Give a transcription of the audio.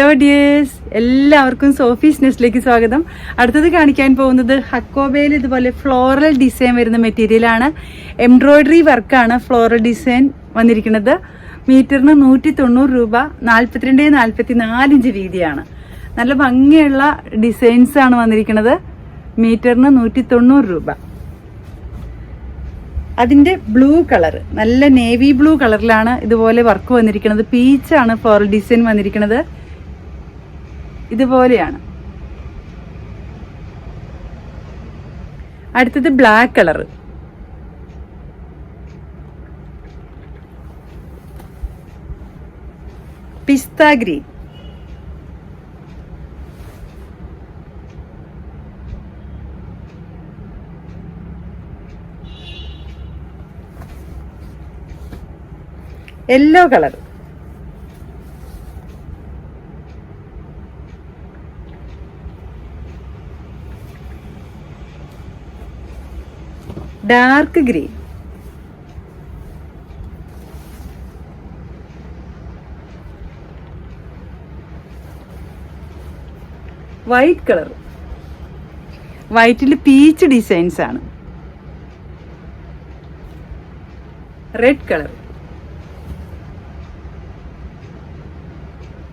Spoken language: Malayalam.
ഹലോ ഡിയേഴ്സ് എല്ലാവർക്കും സോഫീസ് നെസ്റ്റിലേക്ക് സ്വാഗതം. അടുത്തത് കാണിക്കാൻ പോകുന്നത് ഹക്കോബയിൽ ഇതുപോലെ ഫ്ലോറൽ ഡിസൈൻ വരുന്ന മെറ്റീരിയലാണ് എംബ്രോയിഡറി വർക്കാണ് ഫ്ലോറൽ ഡിസൈൻ വന്നിരിക്കുന്നത്. മീറ്ററിന് നൂറ്റി തൊണ്ണൂറ് രൂപ നാൽപ്പത്തിരണ്ട് നാൽപ്പത്തി നാലിഞ്ച് വീതിയാണ്. നല്ല ഭംഗിയുള്ള ഡിസൈൻസ് ആണ് വന്നിരിക്കുന്നത്. മീറ്ററിന് നൂറ്റി തൊണ്ണൂറ് രൂപ. അതിന്റെ ബ്ലൂ കളർ നല്ല നേവി ബ്ലൂ കളറിലാണ് ഇതുപോലെ വർക്ക് വന്നിരിക്കുന്നത്. പീച്ചാണ് ഫ്ലോറൽ ഡിസൈൻ വന്നിരിക്കുന്നത്. ഇതുപോലെയാണ്. അടുത്തത് ബ്ലാക്ക് കളർ പിസ്ത green. Yellow colour. Dark green. White colour. വൈറ്റിൽ peach designs ആണ്. Red colour.